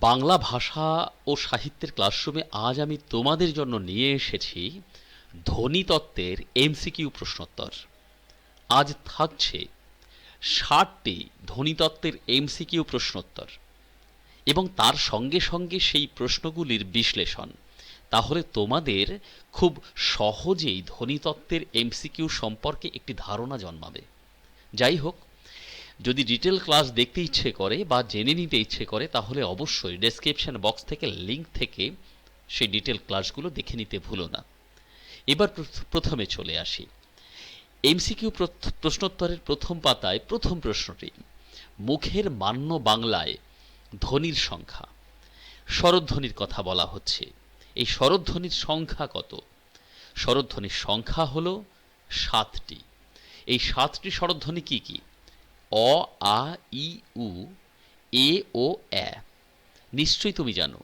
বাংলা ভাষা ও সাহিত্যের ক্লাসরুমে আজ আমি তোমাদের জন্য নিয়ে এসেছি ধ্বনিতত্ত্বের এমসিকিউ প্রশ্নোত্তর। আজ থাকছে ষাটটি ধ্বনিতত্ত্বের এমসিকিউ প্রশ্নোত্তর এবং তার সঙ্গে সঙ্গে সেই প্রশ্নগুলির বিশ্লেষণ। তাহলে তোমাদের খুব সহজেই ধ্বনিতত্ত্বের এমসিকিউ সম্পর্কে একটি ধারণা জন্মাবে। যাই হোক যদি ডিটেল ক্লাস দেখতে ইচ্ছে করে বা জেনে নিতে ইচ্ছে করে, তাহলে অবশ্যই ডেসক্রিপশন বক্স থেকে লিঙ্ক থেকে সেই ডিটেল ক্লাসগুলো দেখে নিতে ভুলো না। এবার প্রথমে চলে আসি। এমসিকিউ প্রশ্নোত্তরের প্রথম পাতায় প্রথম প্রশ্নটি, মুখের মান্য বাংলায় ধ্বনির সংখ্যা। স্বরধ্বনির কথা বলা হচ্ছে। এই স্বরধ্বনির সংখ্যা কত? স্বরধ্বনির সংখ্যা হল সাতটি। এই সাতটি স্বরধ্বনি কি কি? অ আ ই উ এ ও অ্যা নিশ্চয়ই তুমি জানো।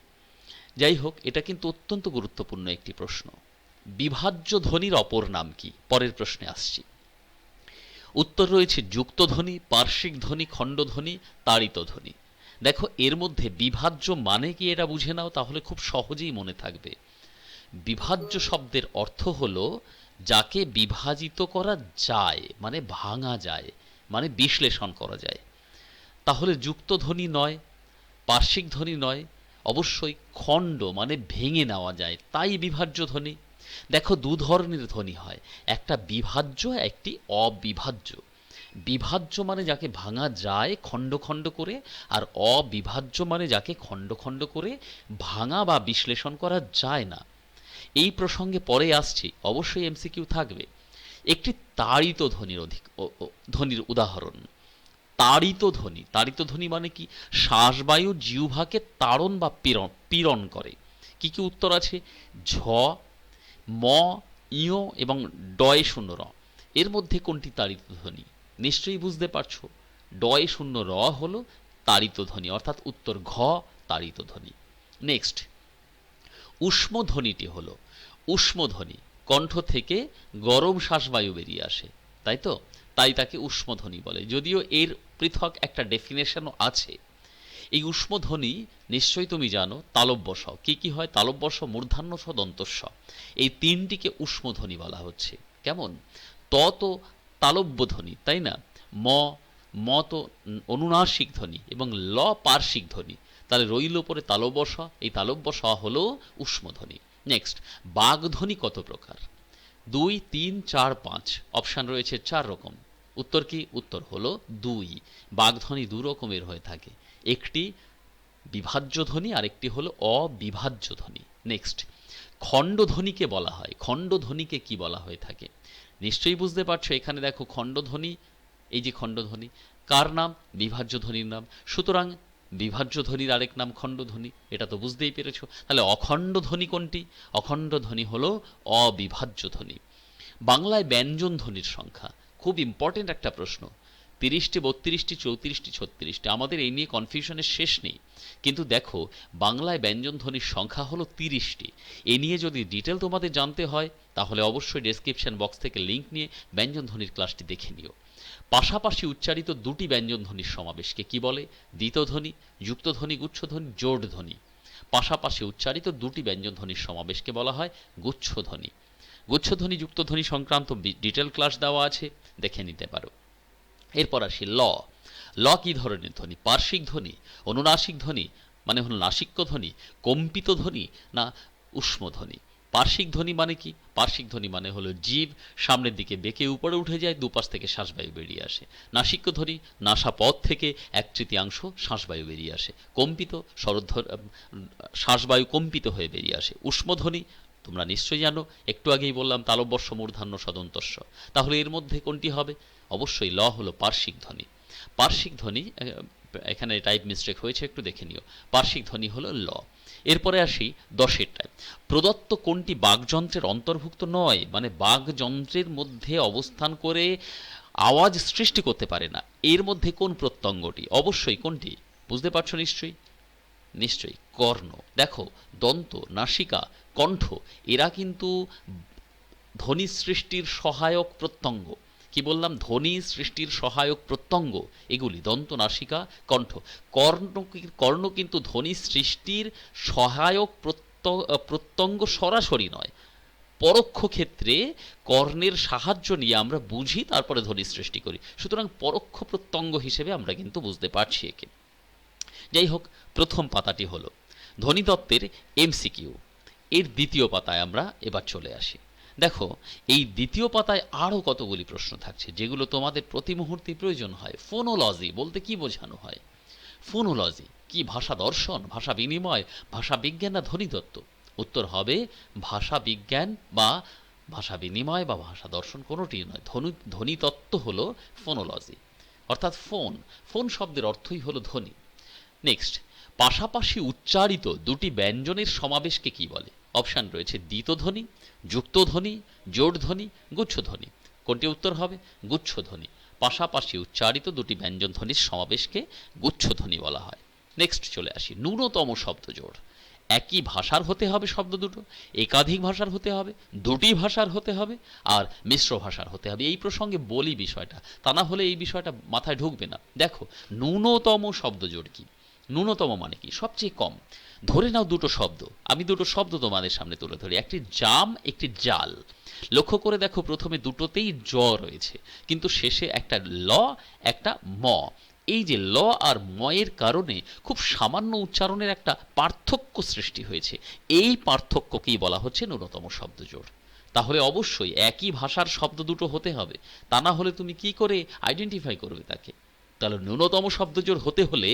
যাই হোক এটা কিন্তু অত্যন্ত গুরুত্বপূর্ণ একটি প্রশ্ন। বিভাজ্য ধ্বনির অপর নাম কি? পরের প্রশ্নে আসছি। উত্তর রয়েছে যুক্তধ্বনি পার্শ্বিক ধ্বনি খণ্ডধ্বনি তাড়িত ধ্বনি। দেখো, এর মধ্যে বিভাজ্য মানে কি এটা বুঝে নাও, তাহলে খুব সহজেই মনে থাকবে। বিভাজ্য শব্দের অর্থ হলো, যাকে বিভাজিত করা যায় মানে ভাঙা যায়। মানে বিশ্লেষণ করা যায়। তাহলে যুক্ত ধ্বনি নয়, পার্শ্বিক ধ্বনি নয়, অবশ্যই খণ্ড মানে ভেঙে নেওয়া যায়, তাই বিভাজ্য ধ্বনি। দেখো দু ধরনের ধ্বনি হয়, একটা বিভাজ্য, একটি অবিভাজ্য। বিভাজ্য মানে যাকে ভাঙা যায় খণ্ড খণ্ড করে, আর অবিভাজ্য মানে যাকে খণ্ড খণ্ড করে ভাঙা বা বিশ্লেষণ করা যায় না। এই প্রসঙ্গে পরে আসছি, অবশ্যই এমসিকিউ থাকবে। একটি তাড়িত ধ্বনির অধিক ধ্বনির উদাহরণ। তাড়িত ধ্বনি তাড়িত ধ্বনি মানে কি? শ্বাসবায়ু জিহ্বাকে তাড়ন বা পীড়ন পীড়ন করে। কি কি উত্তর আছে? ঝ, ম, ইয় এবং ডয় শূন্য র। এর মধ্যে কোনটি তাড়িত ধ্বনি? নিশ্চয়ই বুঝতে পারছ। ডয় শূন্য র হল তাড়িত ধ্বনি, অর্থাৎ উত্তর ঘ, তাড়িত ধ্বনি। নেক্সট, উষ্ম ধ্বনিটি হলো, উষ্ম ধ্বনি। কণ্ঠ থেকে গরম শ্বাসবায়ু বেরিয়ে আসে, তাই তো? তাই তাকে উষ্ম ধ্বনি বলে। যদিও এর পৃথক একটা ডেফিনেশনও আছে। এই উষ্মধ্বনি নিশ্চয়ই তুমি জানো, তালব্যস। কি কি হয়? তালব্যস মূর্ধান্য স দন্তস্ব। এই তিনটিকে উষ্ম ধ্বনি বলা হচ্ছে। কেমন? ত তো তালব্য ধ্বনি তাই না? ম ম তো অনুনাসিক ধ্বনি এবং ল পার্শ্বিক ধ্বনি। তাহলে রইল পরে তালব্যস। এই তালব্যস হলো উষ্ম ধ্বনি নেক্সট বাগধ্বনি কত প্রকার? দুই, তিন, চার, পাঁচ। অপশান রয়েছে চার রকম। উত্তর কি? উত্তর হলো দুই। বাগধ্বনি দু রকমের হয়ে থাকে। একটি বিভাজ্য ধ্বনি আর একটি হলো অবিভাজ্য ধ্বনি নেক্সট খণ্ডধ্বনিকে বলা হয়। খণ্ডধ্বনিকে কি বলা হয়ে থাকে? নিশ্চয়ই বুঝতে পারছ, এখানে দেখো খণ্ডধ্বনি, এই যে খণ্ডধ্বনি, কার নাম? বিভাজ্য ধ্বনির নাম। সুতরাং বিভাজ্য ধ্বনির আরেক নাম খণ্ডধ্বনি, এটা তো বুঝতেই পেরেছ। তাহলে অখণ্ড ধ্বনি কোনটি? অখণ্ড ধ্বনি হলো অবিভাজ্য ধ্বনি বাংলায় ব্যঞ্জন ধ্বনির সংখ্যা, খুব ইম্পর্টেন্ট একটা প্রশ্ন। তিরিশটি, বত্রিশটি, চৌত্রিশটি, ছত্রিশটি, আমাদের এই নিয়ে কনফিউশনের শেষ নেই। কিন্তু দেখো, বাংলায় ব্যঞ্জন ধ্বনির সংখ্যা হলো তিরিশটি। এ নিয়ে যদি ডিটেল তোমাদের জানতে হয়, তাহলে অবশ্যই ডেসক্রিপশন বক্স থেকে লিঙ্ক নিয়ে ব্যঞ্জন ধ্বনির ক্লাসটি দেখে নিও। পাশাপাশি উচ্চারিত দুটি ব্যঞ্জন ধ্বনির সমাবেশকে কি বলে? দ্বিতধ্বনি, যুক্তধ্বনি, গুচ্ছধ্বনি জোড় ধ্বনি পাশাপাশি উচ্চারিত দুটি ব্যঞ্জন ধ্বনির সমাবেশকে বলা হয় গুচ্ছধ্বনি। গুচ্ছধ্বনি, যুক্তধ্বনি সংক্রান্ত ডিটেল ক্লাস দেওয়া আছে, দেখে নিতে পারো। এরপর আসি ল। ল কি ধরনের ধ্বনি? পার্শ্বিক ধ্বনি, অনুনাসিক ধ্বনি মানে হল নাসিক্য ধ্বনি, কম্পিত ধ্বনি না উষ্ম ধ্বনি? পার্শ্বিক ধ্বনি মানে কি? পার্শ্বিক ধ্বনি মানে হলো জীব সামনের দিকে বেঁকে উপরে উঠে যায়, দুপাশ থেকে শ্বাসবায়ু বেরিয়ে আসে। নাসিক্য ধ্বনি, নাসা পথ থেকে এক তৃতীয়াংশ শ্বাসবায়ু বেরিয়ে আসে। কম্পিত শরধ্বর শ্বাসবায়ু কম্পিত হয়ে বেরিয়ে আসে। উষ্মধ্বনি তোমরা নিশ্চয়ই জানো, একটু আগেই বললাম, তালব্যস্য মূর্ধান্য সদন্তস্য। তাহলে এর মধ্যে কোনটি হবে? অবশ্যই ল হলো পার্শ্বিক ধ্বনি। পার্শ্বিক ধ্বনি এখানে টাইপ মিস্টেক হয়েছে, একটু দেখে নিও। পার্শ্বিক ধ্বনি হলো ল। এরপরে আসি দশের টাইপ প্রদত্ত কোনটি বাঘযন্ত্রের অন্তর্ভুক্ত নয় মানে বাঘযন্ত্রের মধ্যে অবস্থান করে আওয়াজ সৃষ্টি করতে পারে না, এর মধ্যে কোন প্রত্যঙ্গটি? অবশ্যই কোনটি? বুঝতে পারছ নিশ্চয়ই? নিশ্চয়ই, কর্ণ। দেখো, দন্ত, নাসিকা, কণ্ঠ, এরা কিন্তু ধ্বনি সৃষ্টির সহায়ক প্রত্যঙ্গ। কি বললাম? ধ্বনি সৃষ্টির সহায়ক প্রত্যঙ্গ। এগুলি দন্ত নাসিকা, কণ্ঠ। কর্ণ কর্ণ কিন্তু ধ্বনি সৃষ্টির সহায়ক প্রত্য- প্রত্যঙ্গ সরাসরি নয়। পরোক্ষ ক্ষেত্রে কর্ণের সাহায্য নিয়ে আমরা বুঝি, তারপরে ধ্বনি সৃষ্টি করি। সুতরাং পরোক্ষ প্রত্যঙ্গ হিসেবে আমরা কিন্তু বুঝতে পারছি একে। যাই হোক, প্রথম পাতাটি হলো ধ্বনিতত্ত্বের এমসিকিউ। এর দ্বিতীয় পাতায় আমরা এবার চলে আসি। দেখো, এই দ্বিতীয় পাতায় আরও কতগুলি প্রশ্ন থাকছে, যেগুলো তোমাদের প্রতি মুহূর্তে প্রয়োজন হয়। ফোনোলজি বলতে কি বোঝানো হয়? ফোনোলজি কি ভাষা দর্শন, ভাষা বিনিময়, ভাষা বিজ্ঞান না ধ্বনিতত্ত্ব উত্তর হবে, ভাষা বিজ্ঞান বা ভাষা বিনিময় বা ভাষা দর্শন কোনোটি নয়। ধ্বনি ধ্বনিতত্ত্ব হলো ফোনোলজি। অর্থাৎ ফোন ফোন শব্দের অর্থই হলো ধ্বনি। নেক্সট, পাশাপাশি উচ্চারিত দুটি ব্যঞ্জনের সমাবেশকে কি বলে? অপশান রয়েছে দ্বিতধ্বনি যুক্তধ্বনি, জোড়ধ্বনি, গুচ্ছধ্বনি। কোনটি উত্তর হবে? গুচ্ছধ্বনি। পাশাপাশি উচ্চারিত দুটি ব্যঞ্জন ধ্বনির সমাবেশকে গুচ্ছধ্বনি বলা হয়। নেক্সট চলে আসি। ন্যূনতম শব্দ শব্দজোড় একই ভাষার হতে হবে শব্দ দুটো, একাধিক ভাষার হতে হবে, দুটি ভাষার হতে হবে, আর মিশ্র ভাষার হতে হবে। এই প্রসঙ্গে বলি বিষয়টা। তা না হলে এই বিষয়টা মাথায় ঢুকবে না। দেখো, ন্যূনতম শব্দ শব্দজোড় কি? ন্যূনতম মানে কি? সবচেয়ে কম। ধরে নাও দুটো শব্দ। আমি দুটো শব্দ তোমাদের সামনে তুলে ধরি। একটি জাম, একটি জাল। লক্ষ্য করে দেখো প্রথমে দুটোতেই জ রয়েছে, কিন্তু শেষে একটা ল, একটা ম। এই যে ল আর ময়ের কারণে খুব সামান্য উচ্চারণের একটা পার্থক্য সৃষ্টি হয়েছে। এই পার্থক্যকেই বলা হচ্ছে ন্যূনতম শব্দজোড় তাহলে অবশ্যই একই ভাষার শব্দ দুটো হতে হবে। তা না হলে তুমি কি করে আইডেন্টিফাই করবে তাকে? তাহলে ন্যূনতম শব্দজোড় হতে হলে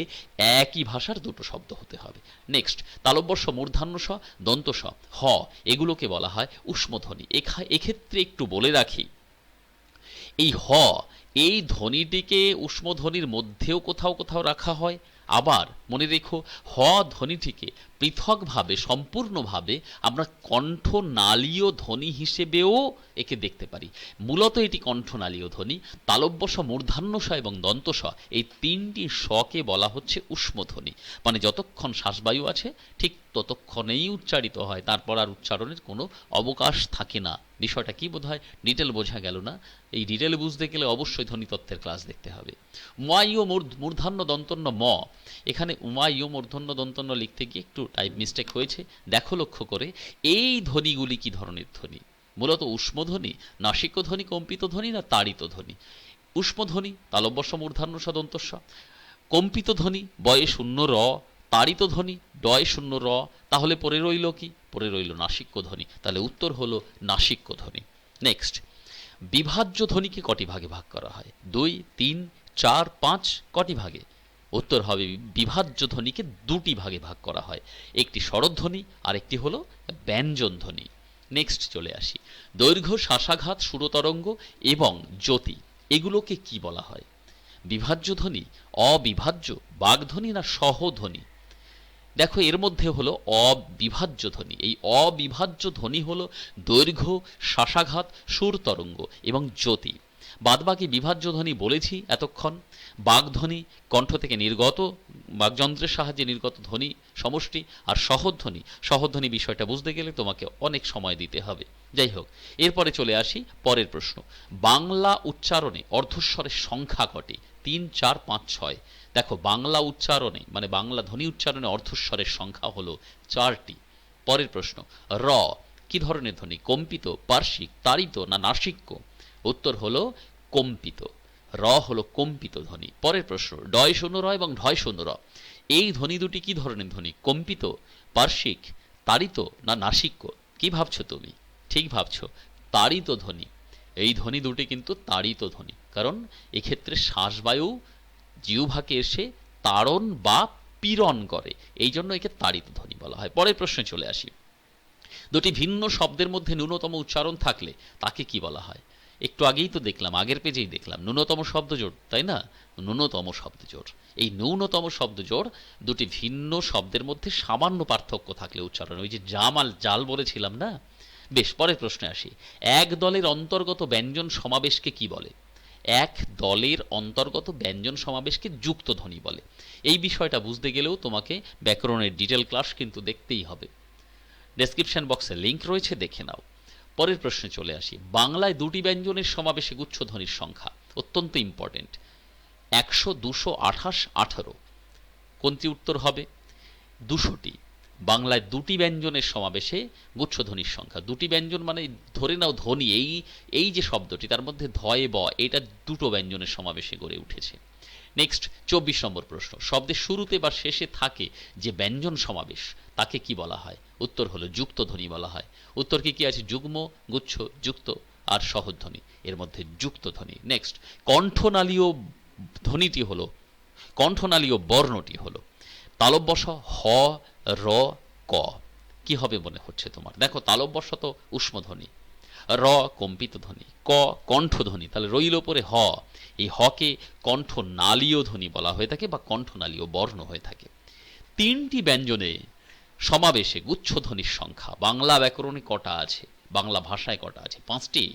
একই ভাষার দুটো শব্দ হতে হবে। নেক্সট তালব্যস্ব মূর্ধান্য স দন্ত স হ, এগুলোকে বলা হয় উষ্মধ্বনি। এক্ষেত্রে একটু বলে রাখি, এই হ, এই ধ্বনিটিকে উষ্মধ্বনির মধ্যেও কোথাও কোথাও রাখা হয়। আবার মনে রেখো, হ ধ্বনিটিকে পৃথকভাবে, সম্পূর্ণভাবে আমরা কণ্ঠনালীয় ধ্বনি হিসেবেও একে দেখতে পারি। মূলত এটি কণ্ঠনালীয় ধ্বনি। তালব্যস, মূর্ধান্যস এবং দন্তস এই তিনটি শকে বলা হচ্ছে উষ্মধ্বনি মানে যতক্ষণ শ্বাসবায়ু আছে, ঠিক ততক্ষণেই উচ্চারিত হয়। তারপর আর উচ্চারণের কোনো অবকাশ থাকে না। বিষয়টা কি বোধ হয় ডিটেল বোঝা গেল না? এই ডিটেল বুঝতে গেলে অবশ্যই ধ্বনিতত্ত্বের ক্লাস দেখতে হবে। উমাইয় মূর্ধান্য দন্তন্য ম। এখানে উমাইয় মূর্ধন্য দন্তন্য লিখতে গিয়ে একটু টাইপ মিস্টেক হয়েছে। দেখো লক্ষ্য করে, এই ধ্বনিগুলি কি ধরনের ধ্বনি? মূলত উষ্মধ্বনি নাসিক ধ্বনি, কম্পিত ধ্বনি না তাড়িত ধ্বনি? উষ্মধ্বনি তালব্যস্ব মূর্ধান্য সদন্তস্ব কম্পিত ধ্বনি, বয়ে শূন্য র, তাড়িত ধ্বনি, ডয় শূন্য র, তাহলে পরে রইল কি? পরে রইল নাসিক্য ধ্বনি। তাহলে উত্তর হলো নাসিক্য ধ্বনি। নেক্সট বিভাজ্য ধ্বনিকে কটি ভাগে ভাগ করা হয়? দুই, তিন, চার, পাঁচ, কটি ভাগে? উত্তর হবে বিভাজ্য ধ্বনিকে দুটি ভাগে ভাগ করা হয়। একটি স্বরধ্বনি আর একটি হলো ব্যঞ্জন ধ্বনি নেক্সট চলে আসি। দৈর্ঘ্য শ্বাসাঘাত সুরতরঙ্গ এবং জ্যোতি, এগুলোকে কি বলা হয়? বিভাজ্য ধ্বনি অবিভাজ্য, বাগধ্বনি না সহধ্বনি? দেখো, এর মধ্যে হলো অবিভাজ্য ধ্বনি এই অবিভাজ্য ধ্বনি হলো দৈর্ঘ্য শ্বাসাঘাত সুর তরঙ্গ এবং জ্যোতি। বাদবাকি বিভাজ্য ধ্বনি বলেছি এতক্ষণ। বাগধ্বনি কণ্ঠ থেকে নির্গত, বাগযন্ত্রের সাহায্যে নির্গত ধ্বনি, সমষ্টি আর সহধ্বনি। সহধ্বনি বিষয়টা বুঝতে গেলে তোমাকে অনেক সময় দিতে হবে। যাই হোক, এরপরে চলে আসি পরের প্রশ্ন। বাংলা উচ্চারণে অর্ধস্বরের সংখ্যা কটি তিন, চার, পাঁচ, ছয়। দেখো, বাংলা উচ্চারণে মানে বাংলা ধ্বনি উচ্চারণে অর্ধস্বরের সংখ্যা হলো চারটি। পরের প্রশ্ন, র, কি ধরনের ধ্বনি? কম্পিত, পার্শ্বিক তাড়িত না নাসিক্য? উত্তর হলো কম্পিত। র হলো কম্পিত ধ্বনি। পরের প্রশ্ন, ডয় শূন্য র এবং ঢয় শূন্য র। এই ধ্বনি দুটি কি ধরনের ধ্বনি? কম্পিত, পার্শ্বিক, তাড়িত না নাসিক্য? কি ভাবছ তুমি? ঠিক ভাবছ, তাড়িত ধ্বনি। এই ধ্বনি দুটি কিন্তু তাড়িত ধ্বনি। কারণ এক্ষেত্রে শ্বাসবায়ু জিউভাকে এসে তাড়ন বা পীড়ন করে। এই জন্য একে তাড়িত ধ্বনি বলা হয়। পরের প্রশ্নে চলে আসি। দুটি ভিন্ন শব্দের মধ্যে ন্যূনতম উচ্চারণ থাকলে তাকে কি বলা হয়? একটু আগেই তো দেখলাম, আগের পেজেই দেখলাম, ন্যূনতম শব্দজোড় তাই না? ন্যূনতম শব্দজোড় এই ন্যূনতম শব্দজোড় দুটি ভিন্ন শব্দের মধ্যে সামান্য পার্থক্য থাকলে উচ্চারণ। ওই যে জামাল, জাল বলেছিলাম না? বেশ, পরের প্রশ্নে আসি। এক দলের অন্তর্গত ব্যঞ্জন সমাবেশকে কি বলে? এক দলের অন্তর্গত ব্যঞ্জন সমাবেশকে যুক্ত ধ্বনি বলে। এই বিষয়টা বুঝতে গেলেও তোমাকে ব্যাকরণের ডিটেল ক্লাস কিন্তু দেখতেই হবে। ডেসক্রিপশন বক্সে লিংক রয়েছে, দেখে নাও। পরের প্রশ্নে চলে আসি। বাংলায় দুটি ব্যঞ্জনের সমাবেশে গুচ্ছধ্বনির সংখ্যা অত্যন্ত ইম্পর্টেন্ট একশো দুশো আঠাশ আঠারো। কোনটি উত্তর হবে? দুশোটি। বাংলায় দুটি ব্যঞ্জনের সমাবেশে গুচ্ছধ্বনির সংখ্যা। দুটি ব্যঞ্জন মানে ধরে নাও ধ্বনি, এই এই যে শব্দটি, তার মধ্যে ধয়ে, ব, এটা দুটো ব্যঞ্জনের সমাবেশে গড়ে উঠেছে। নেক্সট চব্বিশ নম্বর প্রশ্ন। শব্দের শুরুতে বা শেষে থাকে যে ব্যঞ্জন সমাবেশ, তাকে কি বলা হয়? উত্তর হলো যুক্ত ধ্বনি বলা হয়। উত্তর কি কি আছে? যুগ্ম, গুচ্ছ, যুক্ত আর সহধ্বনি এর মধ্যে যুক্ত ধ্বনি। নেক্সট কণ্ঠনালীয় ধ্বনিটি হলো, কণ্ঠনালীয় বর্ণটি হলো। তালব্যস, হ, র, ক। কি হবে মনে হচ্ছে তোমার? দেখো, তালব্যস তো উষ্মধ্বনি র, কম্পিত ধ্বনি। ক কণ্ঠধ্বনি তাহলে রইল পরে হ। এই হকে কণ্ঠনালীয় ধ্বনি বলা হয়ে থাকে বা কণ্ঠনালীয় বর্ণ হয়ে থাকে। তিনটি ব্যঞ্জনে সমাবেশে গুচ্ছধ্বনির সংখ্যা। বাংলা ব্যাকরণে কটা আছে? বাংলা ভাষায় কটা আছে? পাঁচটি,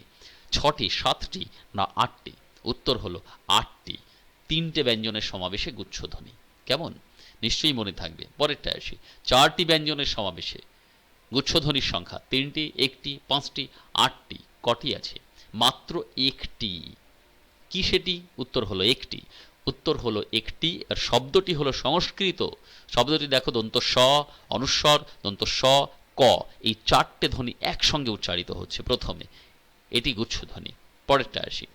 ছটি, সাতটি না আটটি? উত্তর হলো আটটি। তিনটে ব্যঞ্জনের সমাবেশে গুচ্ছধ্বনি কেমন? নিশ্চয়ই মনে থাকবে। পরেরটা আসি। চারটি ব্যঞ্জনের সমাবেশে গুচ্ছধ্বনির সংখ্যা। তিনটি, একটি, পাঁচটি, আটটি, কটি আছে? মাত্র একটি। কি সেটি? উত্তর হলো একটি। উত্তর হলো একটি, আর শব্দটি হলো সংস্কৃত। শব্দটি দেখো, দন্ত স, অনুস্বর, দন্ত স, ক। এই চারটে ধ্বনি একসঙ্গে উচ্চারিত হচ্ছে প্রথমে। এটি গুচ্ছধ্বনি পরেরটা আসি।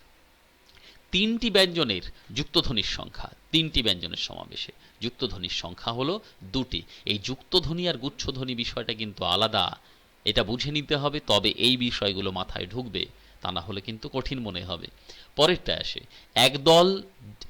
তিনটি ব্যঞ্জনের যুক্তধ্বনির সংখ্যা, তিনটি ব্যঞ্জনের সমাবেশে। যুক্তধ্বনির সংখ্যা হলো দুটি। এই যুক্তধ্বনি আর গুচ্ছধ্বনি বিষয়টা কিন্তু আলাদা। এটা বুঝে নিতে হবে, তবে এই বিষয়গুলো মাথায় ঢুকবে। তা না হলে কিন্তু কঠিন মনে হবে। পরেরটা আসে, একদল,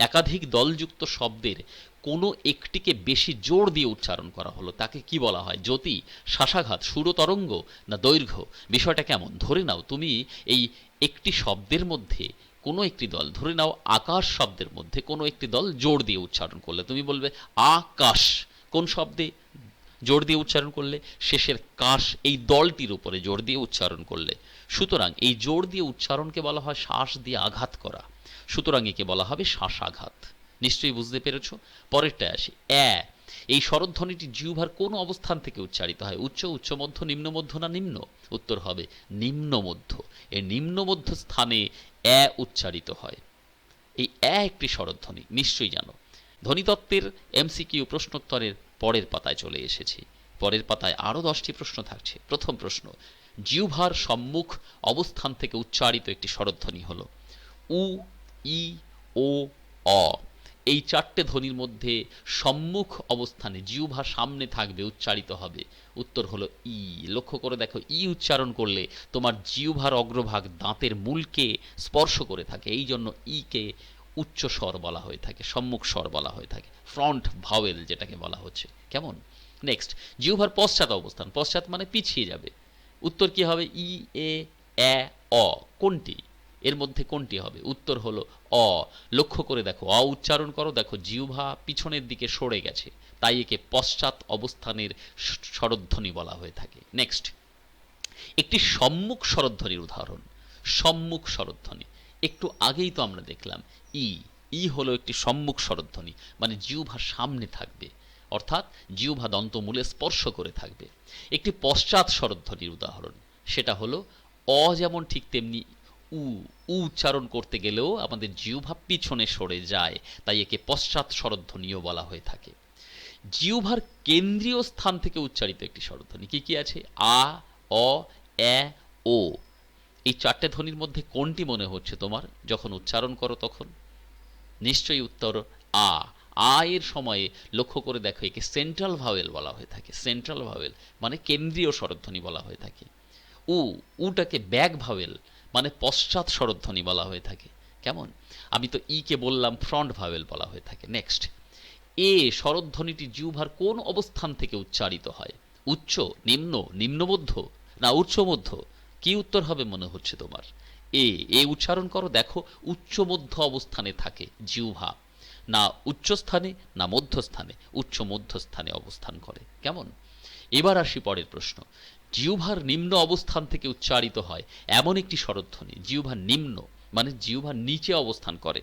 একাধিক দলযুক্ত শব্দের কোনো একটিকে বেশি জোর দিয়ে উচ্চারণ করা হলো। তাকে কি বলা হয়? জ্যোতি শ্বাসাঘাত সুরতরঙ্গ না দৈর্ঘ্য? বিষয়টা কেমন? ধরে নাও, তুমি এই একটি শব্দের মধ্যে কোনো একটি দল, ধরে নাও আকাশ শব্দের মধ্যে কোনো একটি দল জোর দিয়ে উচ্চারণ করলে, তুমি বলবে আকাশ। কোন শব্দে? জোর দিয়ে উচ্চারণ করলে, শেষের কাশ এই দলটির উপরে জোর দিয়ে উচ্চারণ করলে। সুতরাং এই জোর দিয়ে উচ্চারণকে বলা হয় শ্বাস দিয়ে আঘাত করা। সুতরাং একে বলা হবে শ্বাসাঘাত। নিশ্চয়ই বুঝতে পেরেছ? পরেরটা আসি। অ্যা এই স্বরধ্বনিটি জিউভার কোন অবস্থান থেকে উচ্চারিত হয়? উচ্চ উচ্চ, মধ্য, নিম্ন, মধ্য না নিম্ন? উত্তর হবে নিম্ন, মধ্য। এই নিম্ন, মধ্য স্থানে অ্যা উচ্চারিত হয়। এই অ্যা একটি স্বরধ্বনি, নিশ্চয়ই জানো। ধ্বনিতত্ত্বের এমসিকিউ প্রশ্নোত্তরের পরের পাতায় চলে এসেছি। পরের পাতায় আরও দশটি প্রশ্ন থাকছে। প্রথম প্রশ্ন জিউভার সম্মুখ অবস্থান থেকে উচ্চারিত একটি স্বরধ্বনি হল উ, ই, ও, অ। এই চারটে ধ্বনির মধ্যে সম্মুখ অবস্থানে জিউভা সামনে থাকবে, উচ্চারিত হবে। উত্তর হলো ই। লক্ষ্য করে দেখো, ই উচ্চারণ করলে তোমার জিউভার অগ্রভাগ দাঁতের মূলকে স্পর্শ করে থাকে। এই জন্য ইকে উচ্চ স্বর বলা হয়ে থাকে, সম্মুখ স্বর বলা হয়ে থাকে ফ্রন্ট ভাওয়েল যেটাকে বলা হচ্ছে। কেমন? নেক্সট জিউভার পশ্চাৎ অবস্থান। পশ্চাৎ মানে পিছিয়ে যাবে। উত্তর কি হবে? ই, এ এ অ। কোনটি? এর মধ্যে কোনটি হবে? উত্তর হলো অ। লক্ষ্য করে দেখো, অ উচ্চারণ করো, দেখো জিউভা পিছনের দিকে সরে গেছে। তাই একে পশ্চাৎ অবস্থানের স্বরধ্বনি বলা হয়ে থাকে। নেক্সট একটি সম্মুখ স্বরধ্বনির উদাহরণ। সম্মুখ স্বরধ্বনি। একটু আগেই তো আমরা দেখলাম ই ই হলো একটি সম্মুখ স্বরধ্বনি মানে জিউভা সামনে থাকবে, অর্থাৎ জিউভা দন্তমূলে স্পর্শ করে থাকবে। একটি পশ্চাৎ স্বরধ্বনির উদাহরণ, সেটা হলো অ যেমন ঠিক তেমনি উ উ উচ্চারণ করতে গেলেও আমাদের জিউভা পিছনে সরে যায়, তাই একে পশ্চাৎ স্বরধ্বনিও বলা হয়ে থাকে। জিউভার কেন্দ্রীয় স্থান থেকে উচ্চারিত একটি স্বরধ্বনি কি কি আছে? আ, অ, এ, ও। এই চারটে ধ্বনির মধ্যে কোনটি মনে হচ্ছে তোমার? যখন উচ্চারণ করো তখন। নিশ্চয়ই উত্তর আ। আ এর সময়ে লক্ষ্য করে দেখো, একে সেন্ট্রাল ভাওয়েল বলা হয়ে থাকে। সেন্ট্রাল ভাওয়েল মানে কেন্দ্রীয় স্বরধ্বনি বলা হয়ে থাকে। উ, উটাকে ব্যাগ ভাওয়েল মানে পশ্চাৎ স্বরধ্বনি বলা হয়ে থাকে। কেমন? আমি তো ই কে বললাম ফ্রন্ট ভাওয়েল বলা হয়ে থাকে। নেক্সট এ, স্বরধ্বনিটি জিউভার কোন অবস্থান থেকে উচ্চারিত হয়? উচ্চ, নিম্ন, নিম্নমধ্য না উচ্চ মধ্য কি উত্তর হবে মনে হচ্ছে তোমার? এ এ উচ্চারণ করো, দেখো, উচ্চ মধ্য অবস্থানে থাকে জিউভা না উচ্চস্থানে, না মধ্যস্থানে, উচ্চ মধ্যস্থানে অবস্থান করে। কেমন? এবার আসি পরের প্রশ্ন। জিউভার নিম্ন অবস্থান থেকে উচ্চারিত হয় এমন একটি স্বরধ্বনি জিউভার নিম্ন মানে জিউভার নিচে অবস্থান করে।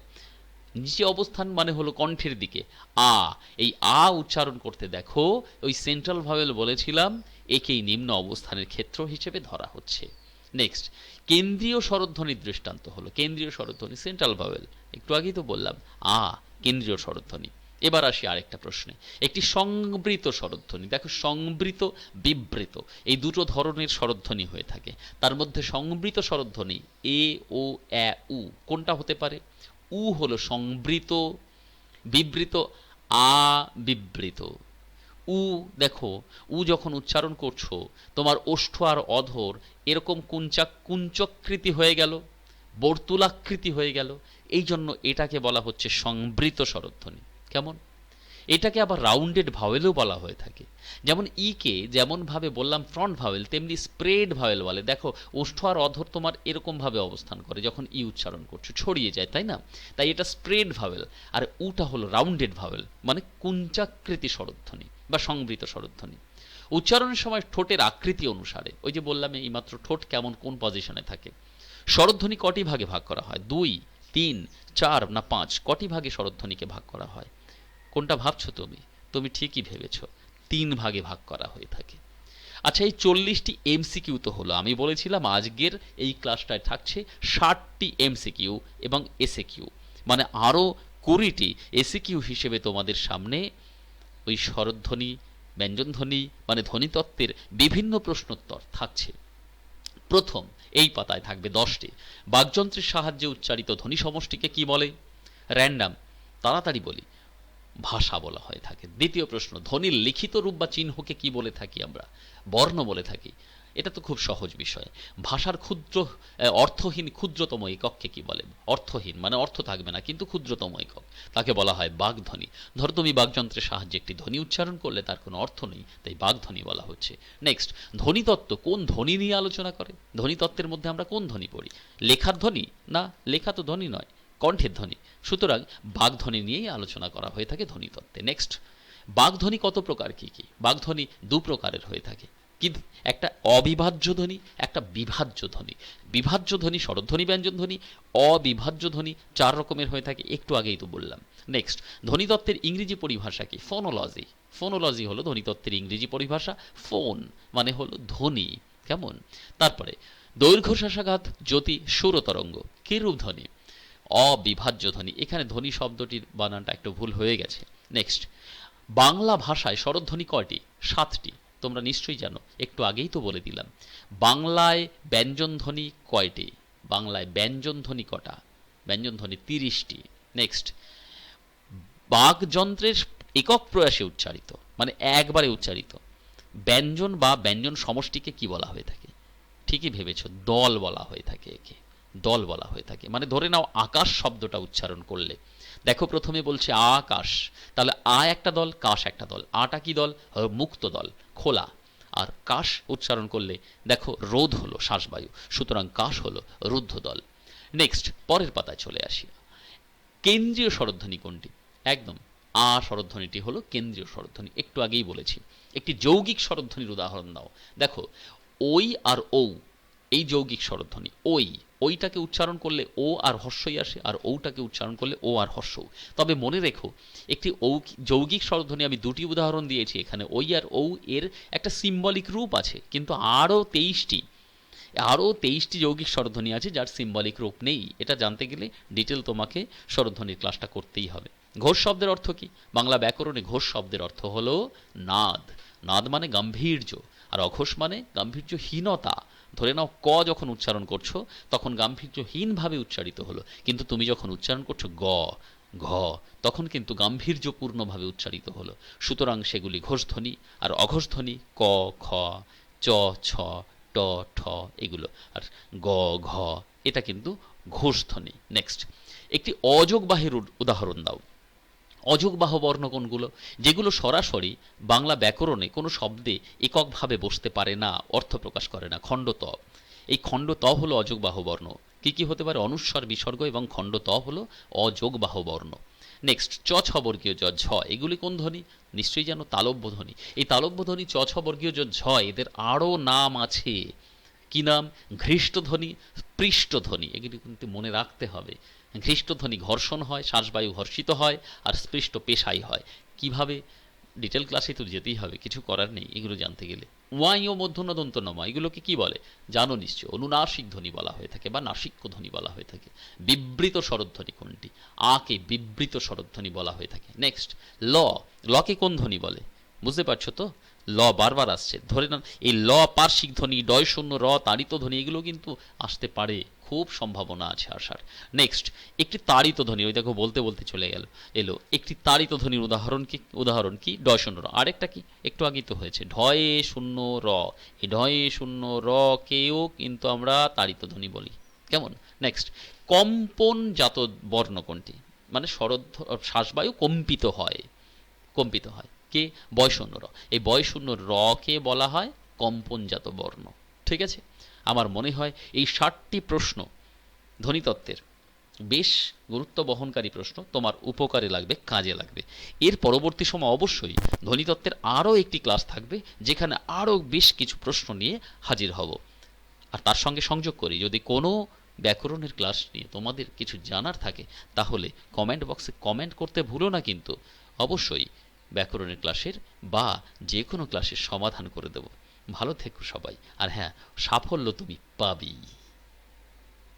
নিচে অবস্থান মানে হলো কণ্ঠের দিকে। আ, এই আ উচ্চারণ করতে দেখো, ওই সেন্ট্রাল ভাওয়েল বলেছিলাম, একেই নিম্ন অবস্থানের ক্ষেত্র হিসেবে ধরা হচ্ছে। নেক্সট কেন্দ্রীয় স্বরধ্বনির দৃষ্টান্ত হলো, কেন্দ্রীয় স্বরধ্বনি সেন্ট্রাল ভাওয়েল একটু আগেই তো বললাম, আ, কেন্দ্রীয় স্বরধ্বনি। এবার আসি আরেকটা প্রশ্নে। একটি সংবৃত স্বরধ্বনি, দেখো সংবৃত, বিবৃত, এই দুটো ধরনের স্বরধ্বনি হয়ে থাকে। তার মধ্যে সংবৃত স্বরধ্বনি, এ, ও এ উ, কোনটা হতে পারে? উ হলো সংবৃত, বিবৃত, আ, বিবৃত। উ দেখো, উ যখন উচ্চারণ করছ, তোমার ওষ্ঠ আর অধর এরকম কুঞ্চাক কুঞ্চকৃতি হয়ে গেল, বর্তুলাকৃতি হয়ে গেল। এই জন্য এটাকে বলা হচ্ছে সংবৃত স্বরধ্বনি। কেমন? এটাকে আবার রাউন্ডেড ভাওয়েলও বলা হয়ে থাকে। যেমন ইকে যেমনভাবে বললাম ফ্রন্ট ভাওয়েল তেমনি স্প্রেড ভাওয়েল বলে। দেখো, ওষ্ঠ আর অধর তোমার এরকমভাবে অবস্থান করে, যখন ই উচ্চারণ করছ, ছড়িয়ে যায়, তাই না? তাই এটা স্প্রেড ভাওয়েল আর উটা হলো রাউন্ডেড ভাওয়েল মানে কুঞ্চাকৃতি স্বরধ্বনি। বা সংবৃত স্বরধ্বনি। উচ্চারণের সময় ঠোঁটের আকৃতি অনুসারে, ওই যে বললাম এইমাত্র ঠোঁট কেমন কোন পজিশনে থাকে, স্বরধ্বনি কটি ভাগে ভাগ করা হয়? দুই, তিন, চার না পাঁচ, কটি ভাগে স্বরধ্বনিকে ভাগ করা হয়? কোনটা ভাবছ তুমি? তুমি ঠিকই ভেবেছ, তিন ভাগে ভাগ করা হয়ে থাকে। আচ্ছা এই চল্লিশটি এমসিকিউ তো হলো, আমি বলেছিলাম আজকের এই ক্লাসটায় থাকছে ষাটটি এমসিকিউ এবং এসএ কিউ মানে আরও কুড়িটি এসিকিউ হিসেবে তোমাদের সামনে ওই স্বরধ্বনি ব্যঞ্জনধ্বনি মানে ধ্বনিতত্ত্বের বিভিন্ন প্রশ্নোত্তর থাকছে। প্রথম, এই পাতায় থাকবে দশটি। বাকযন্ত্রের সাহায্যে উচ্চারিত ধ্বনি সমষ্টিকে কি বলে? র্যান্ডাম, তাড়াতাড়ি বলি, ভাষা বলা হয়ে থাকে। দ্বিতীয় প্রশ্ন, ধ্বনির লিখিত রূপ বা চিহ্নকে কি বলে থাকি আমরা? বর্ণ বলে থাকি। এটা তো খুব সহজ বিষয়। ভাষার ক্ষুদ্র অর্থহীন ক্ষুদ্রতম একককে কি বলে? অর্থহীন মানে অর্থ থাকবে না, কিন্তু ক্ষুদ্রতম একক। তাকে বলা হয় বাগধ্বনি। ধরো তুমি বাগযন্ত্রের সাহায্যে একটি ধ্বনি উচ্চারণ করলে তার কোনো অর্থ নেই, তাই বাগধ্বনি বলা হচ্ছে। নেক্সট ধ্বনিতত্ত্ব কোন ধ্বনি নিয়ে আলোচনা করে? ধ্বনিতত্ত্বের মধ্যে আমরা কোন ধ্বনি পড়ি? লেখার ধ্বনি? না, লেখা তো ধ্বনি নয়, কণ্ঠের ধ্বনি। সুতরাং বাগধ্বনি নিয়েই আলোচনা করা হয়ে থাকে ধ্বনিতত্ত্বে। নেক্সট বাগধ্বনি কত প্রকার কি কি? বাগধ্বনি দু প্রকারের হয়ে থাকে। কি একটা অবিভাজ্য ধ্বনি, একটা বিভাজ্য ধ্বনি। বিভাজ্য ধ্বনি, স্বরধ্বনি, ব্যঞ্জন ধ্বনি, অবিভাজ্য ধ্বনি চার রকমের হয়ে থাকে, একটু আগেই তো বললাম। নেক্সট ধ্বনিতত্ত্বের ইংরেজি পরিভাষা কি? ফোনোলজি ফোনোলজি হলো ধ্বনিতত্ত্বের ইংরেজি পরিভাষা ফোন মানে হলো ধ্বনি। কেমন? তারপরে দৈর্ঘ্য শাসাঘাত জ্যোতি, সুরতরঙ্গ, কিরূপ ধ্বনি? অবিভাজ্য ধ্বনি। এখানে ধ্বনি শব্দটির বানানটা একটু ভুল হয়ে গেছে। নেক্সট বাংলা ভাষায় স্বরধ্বনি কয়টি? সাতটি। তোমরা নিশ্চয়ই জানো, একটু আগেই তো বলে দিলাম। বাংলায় ব্যঞ্জন ধ্বনি কয়টি? বাংলায় ব্যঞ্জন ধ্বনি কটা? ব্যঞ্জন ধ্বনি তিরিশটি। নেক্সট বাকযন্ত্রের একক প্রয়াসে উচ্চারিত মানে একবারে উচ্চারিত। ব্যঞ্জন বা ব্যঞ্জন সমষ্টিকে কি বলা হয়ে থাকে? ঠিকই ভেবেছ, দল বলা হয়ে থাকে একে। দল বলা হয়ে থাকে। মানে ধরে নাও আকাশ শব্দটা উচ্চারণ করলে। দেখো প্রথমে বলছে আকাশ। তাহলে আ একটা দল, কাশ একটা দল। আটা কি দল? মুক্ত দল, খোলা। আর কাশ উচ্চারণ করলে, দেখো রোধ হলো শ্বাসবায়ু। সুতরাং কাশ হলো রুদ্ধ দল। নেক্সট পরের পাতায় চলে আসি। কেন্দ্রীয় স্বরধ্বনি কোনটি? একদম, আ স্বরধ্বনিটি হলো কেন্দ্রীয় স্বরধ্বনি। একটু আগেই বলেছি। একটি যৌগিক স্বরধ্বনির উদাহরণ দাও। দেখো ওই আর ঔ, এই যৌগিক স্বরধ্বনি ওই ওইটাকে উচ্চারণ করলে ও আর হর্ষই আসে, আর ওটাকে উচ্চারণ করলে ও আর হর্ষ তবে মনে রেখো, একটি ঔ যৌগিক স্বরধ্বনি আমি দুটি উদাহরণ দিয়েছি, এখানে ওই আর ঔ এর একটা সিম্বলিক রূপ আছে, কিন্তু আরও তেইশটি আরও তেইশটি যৌগিক স্বরধ্বনি আছে যার সিম্বলিক রূপ নেই। এটা জানতে গেলে ডিটেল তোমাকে স্বরধ্বনির ক্লাসটা করতেই হবে। ঘোষ শব্দের অর্থ কি? বাংলা ব্যাকরণে ঘোষ শব্দের অর্থ হলো নাদ। নাদ মানে গাম্ভীর্য, আর অঘোষ মানে গাম্ভীর্যহীনতা। ধরে নাও, ক যখন উচ্চারণ করছ, তখন গাম্ভীর্যহীনভাবে উচ্চারিত হলো। কিন্তু তুমি যখন উচ্চারণ করছ গ, ঘ, তখন কিন্তু গাম্ভীর্যপূর্ণভাবে উচ্চারিত হলো। সুতরাং সেগুলি ঘোষধ্বনি আর অঘোষধ্বনি, ক, খ, চ, ছ, ট, ঠ, এগুলো। আর গ, ঘ, এটা কিন্তু ঘোষধ্বনি। নেক্সট একটি অযোগবাহের উদ- উদাহরণ দাও। অযোগবাহ কোনগুলো যেগুলো সরাসরি বাংলা ব্যাকরণে কোনো শব্দে এককভাবে বসতে পারে না, অর্থ প্রকাশ করে না। খণ্ড ত। এই খণ্ড হলো অযোগবাহ বর্ণ। কি কি হতে পারে? অনুস্বর, বিসর্গ এবং খণ্ড ত হলো অযোগবাহ বর্ণ। নেক্সট চ ছ বর্গীয় জ, ঝ। এগুলি কোন ধ্বনি? নিশ্চয়ই যেন তালব্য ধ্বনি। এই তালব্য ধ্বনি, চ ছ বর্গীয় জ, ঝ, এদের আরও নাম আছে। কি নাম? ঘৃষ্টধ্বনি পৃষ্ঠধ্বনি এগুলি কিন্তু মনে রাখতে হবে। ঘৃষ্টধ্বনি ঘর্ষণ হয়, শ্বাসবায়ু ঘর্ষিত হয় আর স্পৃষ্ট পেশাই হয়। কীভাবে? ডিটেল ক্লাসে তো যেতেই হবে, কিছু করার নেই, এগুলো জানতে গেলে। ওয়াই ও মধ্যন্য দন্ত নমা এগুলোকে কি বলে? জানো নিশ্চয়, অনুনাসিক ধ্বনি বলা হয়ে থাকে বা নাসিক্য ধ্বনি বলা হয়ে থাকে। বিবৃত স্বরধ্বনি কোনটি? আকে বিবৃত স্বরধ্বনি বলা হয়ে থাকে। নেক্সট ল লকে কোন ধ্বনি বলে? বুঝতে পারছ তো? ল বারবার আসছে। ধরে নেন এই ল পার্শ্বিক ধ্বনি, ডয় শূন্য, র তাড়িত ধ্বনি, এগুলো কিন্তু আসতে পারে। খুব সম্ভাবনা আছে আসার নেক্সট একটি তাড়িত ধ্বনি ওই দেখো বলতে বলতে চলে গেল, এলো। একটি তাড়িত ধ্বনির উদাহরণ কি উদাহরণ কি? ডয় শূন্য র। আরেকটা কি? একটু আগেই তো হয়েছে। ঢয়ে শূন্য র। এই ঢয়ে শূন্য র কেও কিন্তু আমরা তাড়িত ধ্বনি বলি। কেমন? নেক্সট কম্পনজাত বর্ণ কোনটি? মানে শরদ শ্বাসবায়ু কম্পিত হয়। কম্পিত হয়। কে? বয়শূন্য র। এই বয়শূন্য রকে বলা হয়? কম্পনজাত বর্ণ। ঠিক আছে? আমার মনে হয় এই ষাটটি প্রশ্ন ধ্বনিতত্ত্বের বেশ গুরুত্ব বহনকারী প্রশ্ন তোমার উপকারে লাগবে, কাজে লাগবে। এর পরবর্তী সময় অবশ্যই ধ্বনিতত্ত্বের আরও একটি ক্লাস থাকবে, যেখানে আরও বেশ কিছু প্রশ্ন নিয়ে হাজির হব। আর তার সঙ্গে সংযোগ করি, যদি কোনো ব্যাকরণের ক্লাস নিয়ে তোমাদের কিছু জানার থাকে, তাহলে কমেন্ট বক্সে কমেন্ট করতে ভুলো না কিন্তু অবশ্যই ব্যাকরণের ক্লাসের বা যে কোনো ক্লাসের সমাধান করে দেব। ভালো থেকো সবাই। আর হ্যাঁ সাফল্য তুমি পাবেই।